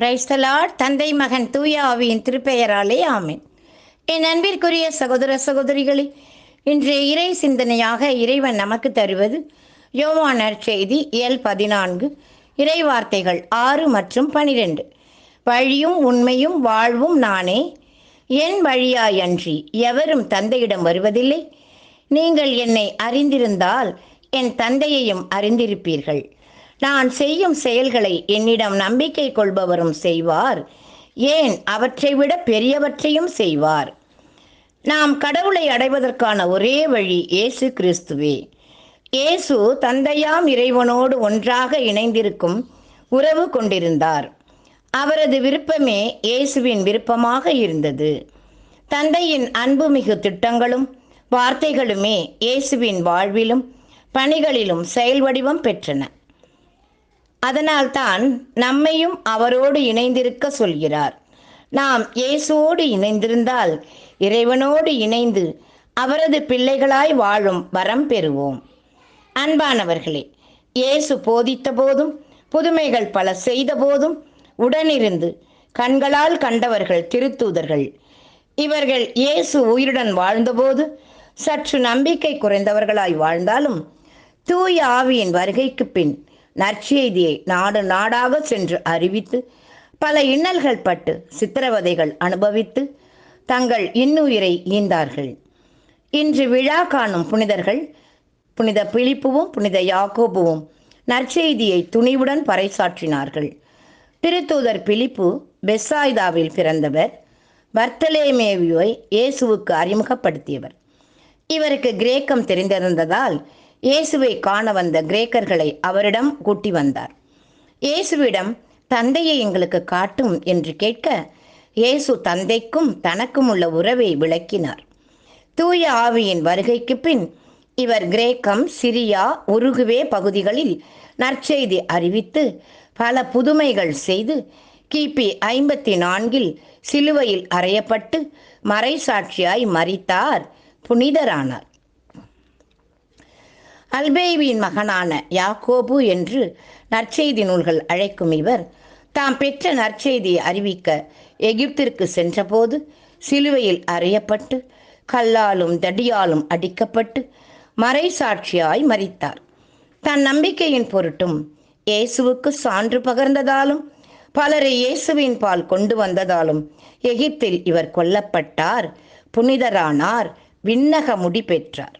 Praise the Lord தந்தை மகன் தூய ஆவியின் திருப்பெயராலே ஆமேன். என் அன்பிற்குரிய சகோதர சகோதரிகளே இன்றைய இறை சிந்தனையாக இறைவன் நமக்கு தருவது யோவானர் செய்தி இயல் பதினான்கு இறை வார்த்தைகள் ஆறு மற்றும் பனிரெண்டு. வழியும் உண்மையும் வாழ்வும் நானே. என் வழியாயன்றி எவரும் தந்தையிடம் வருவதில்லை. நீங்கள் என்னை அறிந்திருந்தால் என் தந்தையையும் அறிந்திருப்பீர்கள். நான் செய்யும் செயல்களை என்னிடம் நம்பிக்கை கொள்பவரும் செய்வார். ஏன்? அவற்றை விட பெரியவற்றையும் செய்வார். நாம் கடவுளை அடைவதற்கான ஒரே வழி இயேசு கிறிஸ்துவே. இயேசு தந்தையாம் இறைவனோடு ஒன்றாக இணைந்திருக்கும் உறவு கொண்டிருந்தார். அவரது விருப்பமே இயேசுவின் விருப்பமாக இருந்தது. தந்தையின் அன்புமிகு திட்டங்களும் வார்த்தைகளுமே இயேசுவின் வாழ்விலும் பணிகளிலும் செயல் வடிவம் பெற்றன. அதனால்தான் நம்மையும் அவரோடு இணைந்திருக்க சொல்கிறார். நாம் இயேசுவோடு இணைந்திருந்தால் இறைவனோடு இணைந்து அவரது பிள்ளைகளாய் வாழும் வரம் பெறுவோம். அன்பானவர்களே இயேசு போதித்த போதும் புதுமைகள் பல செய்த போதும் உடனிருந்து கண்களால் கண்டவர்கள் திருத்தூதர்கள். இவர்கள் இயேசு உயிருடன் வாழ்ந்தபோது சற்று நம்பிக்கை குறைந்தவர்களாய் வாழ்ந்தாலும் தூய ஆவியின் வருகைக்கு பின் நற்செய்தியை நாடு நாடாக சென்று அறிவித்து பல இன்னல்கள் பட்டு சித்திரவதைகள் அனுபவித்து தங்கள் இன்னுயிரை ஈந்தார்கள். இன்று விழா காணும் புனிதர்கள் புனித பிலிப்புவும் புனித யாக்கோபுவும் நற்செய்தியை துணிவுடன் பறைசாற்றினார்கள். திருத்தூதர் பிலிப்பு பெஸ்ஸாய்தாவில் பிறந்தவர் பர்த்தலேமேவியை இயேசுவுக்கு அறிமுகப்படுத்தியவர். இவருக்கு கிரேக்கம் தெரிந்திருந்ததால் இயேசுவை காண வந்த கிரேக்கர்களை அவரிடம் கூட்டி வந்தார். இயேசுவிடம் தந்தையை எங்களுக்கு காட்டும் என்று கேட்க இயேசு தந்தைக்கும் தனக்கும் உள்ள உறவை விளக்கினார். தூய ஆவியின் வருகைக்கு பின் இவர் கிரேக்கம் சிரியா உருகுவே பகுதிகளில் நற்செய்தி அறிவித்து பல புதுமைகள் செய்து கிபி ஐம்பத்தி நான்கில் சிலுவையில் அறையப்பட்டு மறைசாட்சியாய் மறித்தார் புனிதரானார். அல்பேவின் மகனான யாக்கோபு என்று நற்செய்தி நூல்கள் அழைக்கும் இவர் தாம் பெற்ற நற்செய்தியை அறிவிக்க எகிப்திற்கு சென்றபோது சிலுவையில் அறையப்பட்டு கல்லாலும் தடியாலும் அடிக்கப்பட்டு மறைசாட்சியாய் மறித்தார் தன் நம்பிக்கையின் பொருட்டும் இயேசுவுக்கு சான்று பகர்ந்ததாலும் பலரை இயேசுவின் பால் கொண்டு வந்ததாலும் எகிப்தில் இவர் கொல்லப்பட்டார் புனிதரானார் விண்ணக முடி பெற்றார்.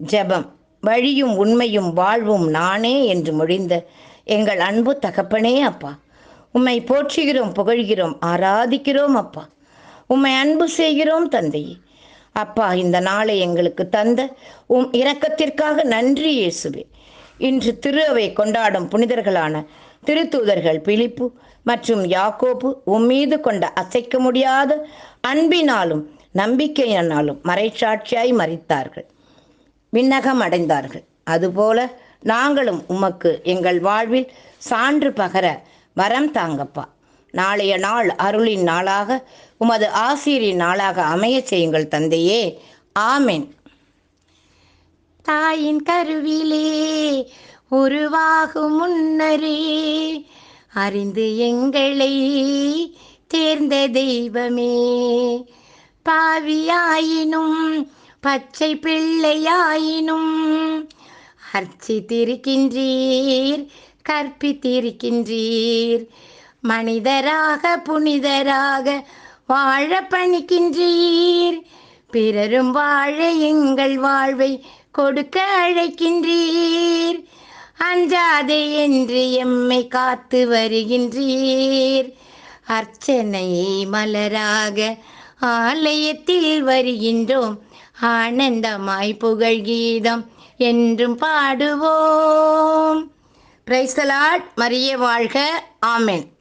ஜெபம். வழியும் உண்மையும் வாழ்வும் நானே என்று மொழிந்த எங்கள் அன்பு தகப்பனே அப்பா. உம்மை போற்றுகிறோம் புகழ்கிறோம் ஆராதிக்கிறோம் அப்பா. உம்மை அன்பு செய்கிறோம் தந்தையே அப்பா இந்த நாளை எங்களுக்கு தந்த உம் இரக்கத்திற்காக நன்றி இயேசுவே. இன்று திருவை கொண்டாடும் புனிதர்களான திருத்தூதர்கள் பிலிப்பு மற்றும் யாக்கோப்பு உம்மீது கொண்ட அசைக்க முடியாத அன்பினாலும் நம்பிக்கையினாலும் மறைச்சாட்சியாய் மறித்தார்கள். விண்ணகம் அடைந்தார்கள். அதுபோல நாங்களும் உமக்கு எங்கள் வாழ்வில் சான்று பகர வரம் தாங்கப்பா. நாளைய நாள் அருளின் நாளாக உமது ஆசிரியரின் நாளாக அமைய செய்யுங்கள் தந்தையே. ஆமென். தாயின் கருவிலே உருவாகும் முன்னரே அறிந்து எங்களை தேர்ந்த தெய்வமே. பாவியாயினும் பச்சை பிள்ளையாயினும். அர்ச்சித்திருக்கின்றீர் கற்பித்திருக்கின்றீர். மனிதராக புனிதராக வாழ பணிக்கின்றீர். பிறரும் வாழ எங்கள் வாழ்வை கொடுக்க அழைக்கின்றீர். அஞ்சாதே என்று எம்மை காத்து வருகின்றீர். அர்ச்சனை மலராக ஆலயத்தில் வருகின்றோம். ஆனந்தமாய் புகழ் கீதம் என்றும் பாடுவோம். பிரைஸ்தலாட் மரிய வாழ்க. ஆமேன்